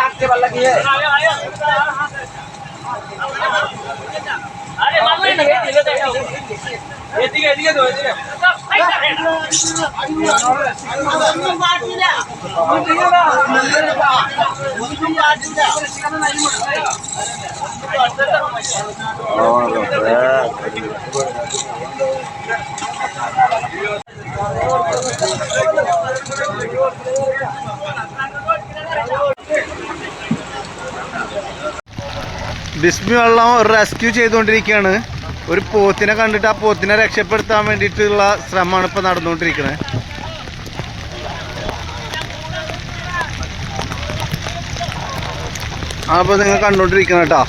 লাগতে পারলা কি ബിസ്മി വെള്ളം റെസ്ക്യൂ ചെയ്തുകൊണ്ടിരിക്കുകയാണ് ഒരു പോത്തിനെ കണ്ടിട്ട് ആ പോത്തിനെ രക്ഷപ്പെടുത്താൻ വേണ്ടിയിട്ടുള്ള ശ്രമമാണ് ഇപ്പൊ നടന്നുകൊണ്ടിരിക്കുന്നത് അപ്പൊ നിങ്ങൾ കണ്ടോണ്ടിരിക്കണം കേട്ടോ.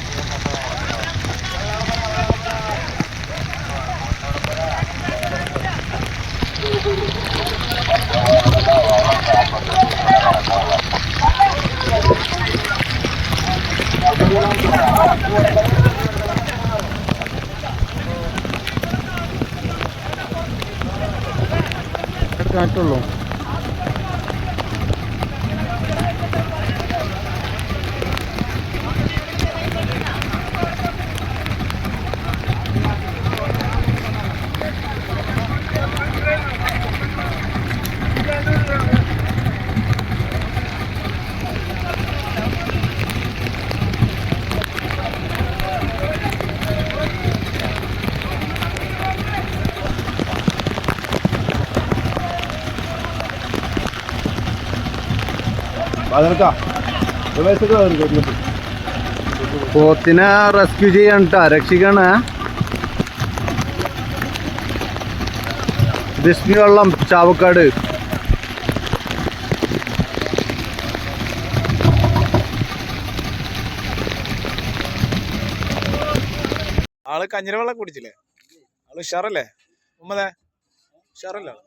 കാറ്റുള്ളൂ പോത്തിനെ റെസ്ക്യൂ ചെയ്യാൻ കേട്ടോ രക്ഷിക്കണേ. വിഷ്ണു വെള്ളം ചാവക്കാട്. ആൾ കഞ്ഞിരവെള്ളം കുടിച്ചില്ലേ? ആൾ ഉഷാറല്ലേ? ഉമ്മതേ ഉഷാറല്ലേ ആൾ?